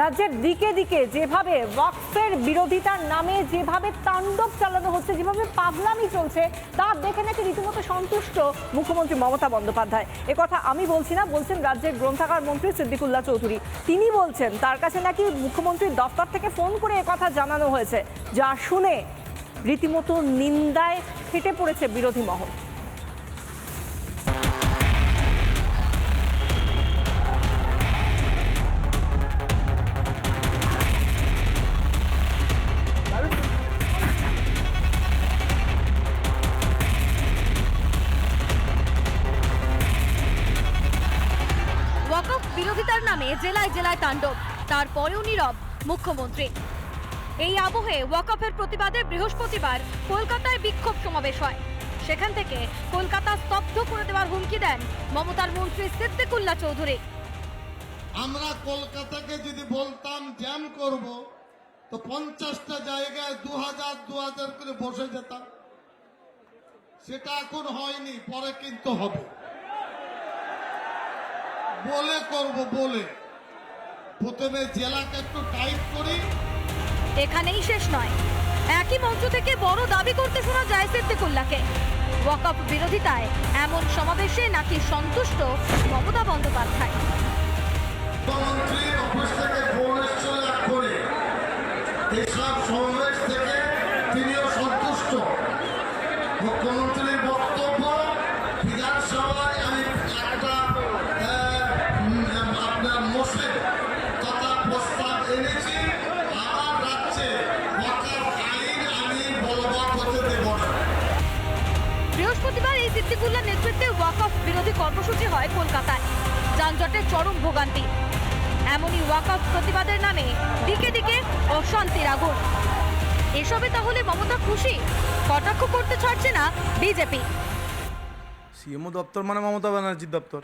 রাজ্যের দিকে দিকে যেভাবে ওয়াকফের বিরোধিতার নামে যেভাবে তাণ্ডব চালানো হচ্ছে, যেভাবে পাগলামি চলছে, তা দেখে নাকি রীতিমতো সন্তুষ্ট মুখ্যমন্ত্রী মমতা বন্দ্যোপাধ্যায়। কথা আমি বলছি না, বলছেন রাজ্যের গ্রন্থাগার মন্ত্রী সিদ্দিকুল্লাহ চৌধুরী। তিনি বলছেন, তার কাছে নাকি মুখ্যমন্ত্রীর দপ্তর থেকে ফোন করে কথা জানানো হয়েছে, যা শুনে রীতিমতো নিন্দায় ফেটে পড়েছে বিরোধী মহল। বিরোধিতার নামে জেলায় জেলায় তাণ্ডব। তারপরেও নীরব মুখ্যমন্ত্রী। এই আবহে ওয়াকফের প্রতিবাদে বৃহস্পতিবার কলকাতায় বিক্ষোভ সমাবেশ হয়। সেখান থেকে কলকাতা স্তব্ধ করে দেওয়ার হুমকি দেন মমতার মন্ত্রী সিদ্দিকুল্লাহ চৌধুরী। আমরা কলকাতাকে যদি বলতাম জ্যাম করব, তো পঞ্চাশটা জায়গায় দু হাজার দু হাজার করে বসে যেতাম। সেটা এখন হয়নি, পরে কিন্তু হবে। বলে করব বলে। প্রথমে জেলাকে একটু টাইট করি। এখানেই শেষ নয়। একই মঞ্চ থেকে বড় দাবি করতে শোনা যায় সিদ্দিকুল্লাহকে। ওয়াকফ বিরোধিতায় এমন সমাবেশে নাকি সন্তুষ্ট মমতা বন্দ্যোপাধ্যায়? মুখ্যমন্ত্রী অফিস থেকে ফোন এসেছিল এক্ষুনি এইসব সিদ্দিকুল্লাহ নেতৃত্বে ওয়াকফ বিরোধী কর্মসূচি হয় কলকাতায়। যানজটের চরম ভোগান্তি। এমনই ওয়াকফ প্রতিবাদের নামে দিকে দিকে অশান্তির আগুন। এসবে তাহলে মমতা খুশি? কটাক্ষ করতে ছাড়ছে না বিজেপি। সিএমও দপ্তর মানে মমতা ব্যানার্জির দপ্তর।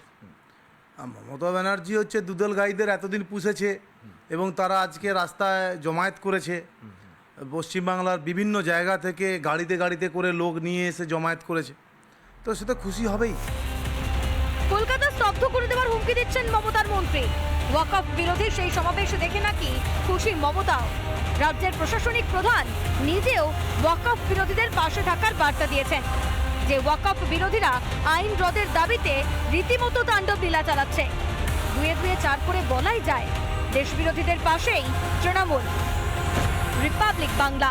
মমতা ব্যানার্জি হচ্ছে দুদল গাইদের এতদিন পুষেছে এবং তারা আজকে রাস্তায় জমায়েত করেছে। পশ্চিমবাংলার বিভিন্ন জায়গা থেকে গাড়িতে গাড়িতে করে লোক নিয়ে এসে জমায়েত করেছে। তো সে তো খুশি হবেই। কলকাতা স্তব্ধ করে দেওয়ার হুমকি দিচ্ছেন মমতার মন্ত্রী। ওয়াকফ বিরোধী সেই সমাবেশ দেখে নাকি খুশি মমতাও রাজ্যের প্রশাসনিক প্রধান নিজেও ওয়াকফ বিরোধীদের পাশে থাকার বার্তা দিয়েছেন। যে ওয়াকফ বিরোধীরা আইন রদের দাবিতে রীতিমতো তাণ্ডব লীলা চালাচ্ছে। দুয়ে দুয়ে চার করে বলাই যায় দেশ বিরোধীদের পাশেই তৃণমূল। রিপাবলিক বাংলা।